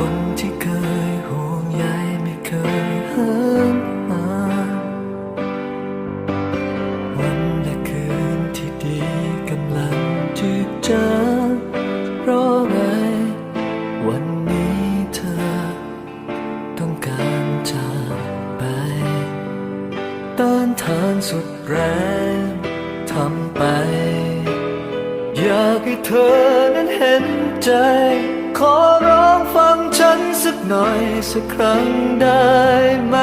คนที่เคยห่วงใยไม่เคยห้ามหาวันและคืนที่ดีกำลังจืดจางเพราะไง วันนี้เธอ ต้องการจากไปต้านทานสุดแรงทำไป อยากให้เธอนั้นเห็นใจ ขอร้องฟัง ฉันสักหน่อยสักครั้งได้ไหม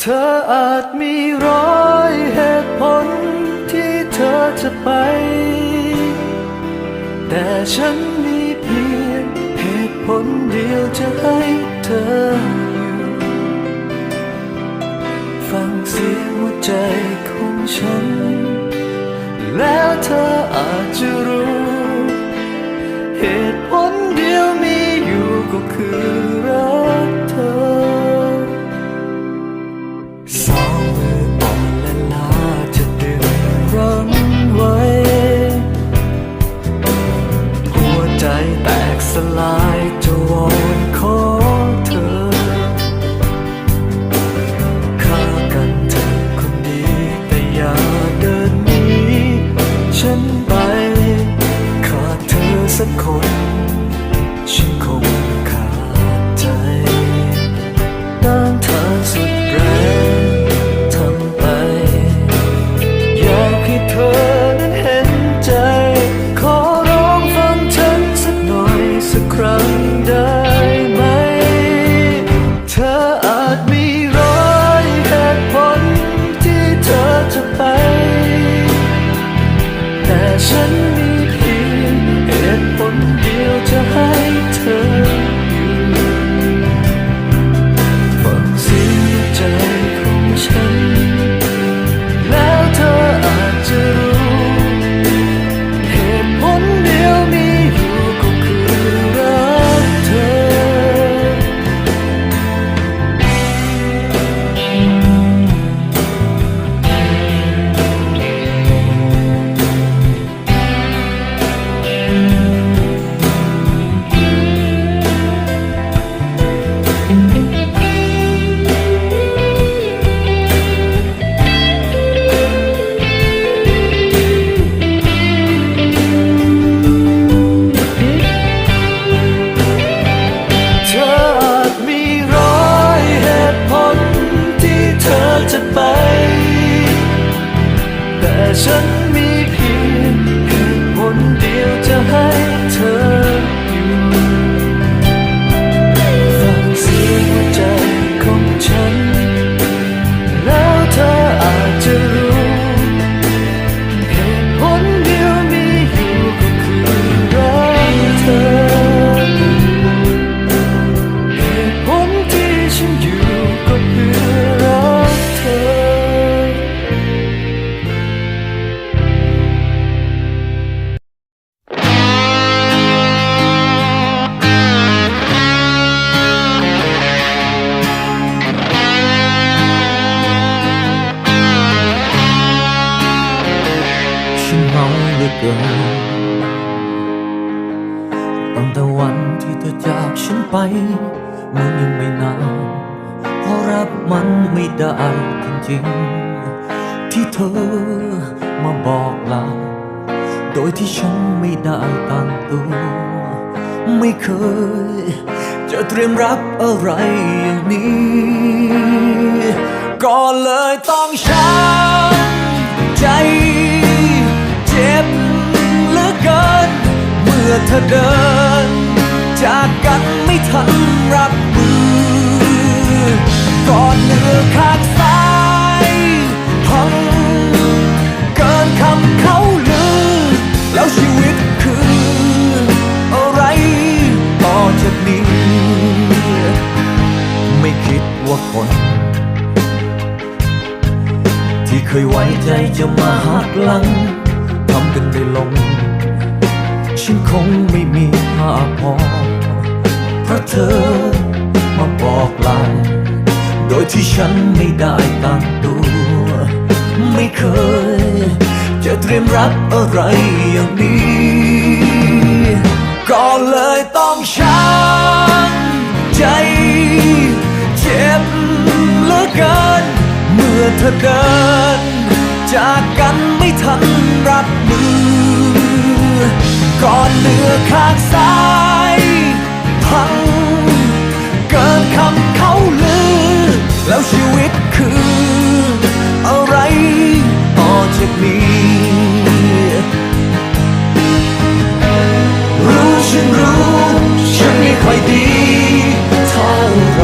เธออาจมีร้อยเหตุผลที่เธอจะไป แต่ฉันมีเพียงเหตุผลเดียวจะให้เธออยู่ฟังเสียงหัวใจของฉัน แล้วเธออาจจะรู้เหตุ อ น่อ แฉันไป มันยังไม่นานเพราะรับมันไม่ได้จริงๆ ที่เธอมาบอกลาโดยที่ฉันไม่ได้ตั้งตัว ไม่เคย จะเตรียมรับอะไรอย่างนี้ ก็เลยต้องช้ำใจเจ็บเหลือเกิน เมื่อเธอเดิน จากกันไม่ทันรับมือก่อนเนื้อขาดสายพังเกินคำเขาลือ แล้วชีวิตคืออะไรต่อจากนี้ ไม่คิดว่าคน ที่เคยไว้ใจจะมาหักหลังทำกันได้ลง ฉันคงไม่มีค่าพอ เพราะเธอมาบอกลาโดยที่ฉันไม่ได้ตั้งตัว ไม่เคย จะเตรียมรับอะไรอย่างนี้ ก็เลยต้องช้ำใจ เจ็บเหลือเกิน เมื่อเธอเดิน จากกันไม่ทันรับมือ ก่อนเหลือข้างซ้าย พัง เกินคำเขาลือ แล้วชีวิตคือ อะไรต่อจากนี้รู้ฉันรู้ ฉันไม่ค่อยดีเท่าไร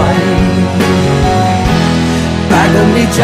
แต่ก็มีใจ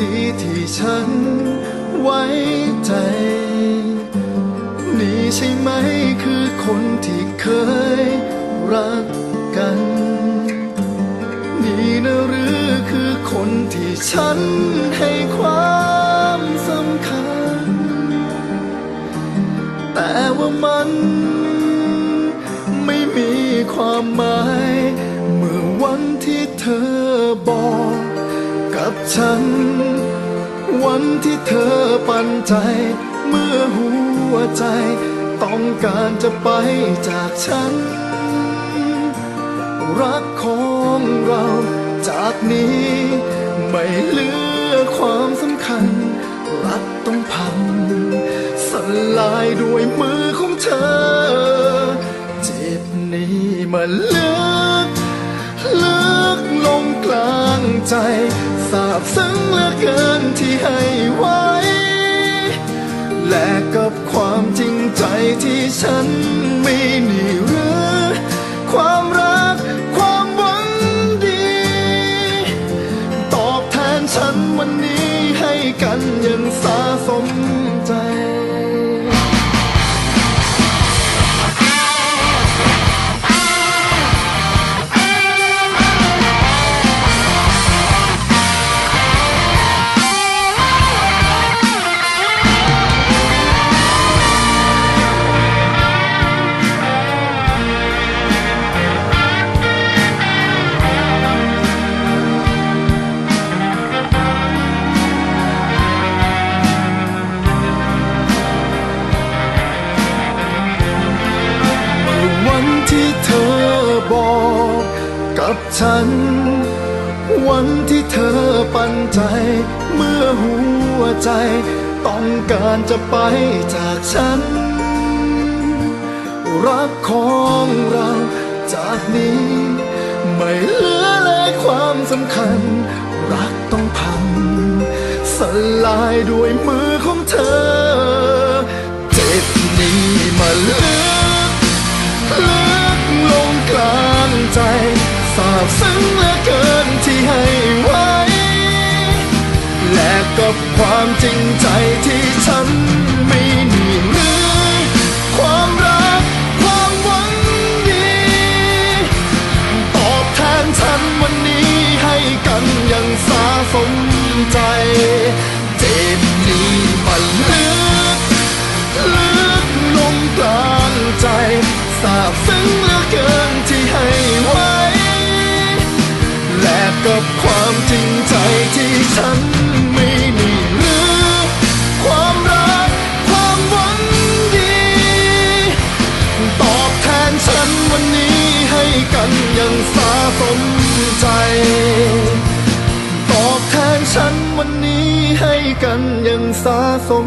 ดีที่ฉันไว้ใจ นี่ใช่ไหมคือคนที่เคยรักกัน นี่นะหรือคือคนที่ฉันให้ความสำคัญ แต่ว่ามันไม่มีความหมาย เมื่อวันที่เธอบอก กับฉัน วันที่เธอปันใจ เมื่อหัวใจ ต้องการจะไปจากฉัน รักของเราจากนี้ ไม่เหลือความสำคัญ รักต้องพังสลายด้วยมือของเธอ เจ็บนี้มันลึกลึกลงกลางใจ สาบซึ้งเหลือเกินที่ให้ไว้ และกับความจริงใจที่ฉันมีนี่หรื ฉัน วันที่เธอปันใจ เมื่อหัวใจ ต้องการจะไปจากฉัน รักของเราจากนี้ ไม่เหลือเลยความสำคัญ รักต้องพังสลายด้วยมือของเธอ เจ็บนี้มาลึก สาบซึ้งเหลือเกินที่ให้ไว้ และกับความจริงใจที่ฉันมีนี่หรือความรักความหวังดีตอบแทนฉันวันนี้ให้กันอย่างสาสมใจ เจ็บ จริงใจที่ฉันไม่มีหรือความรักความหวังดี ตอบแทนฉันวันนี้ให้กันอย่างสาสมใจ ตอบแทนฉันวันนี้ให้กันอย่างสาสม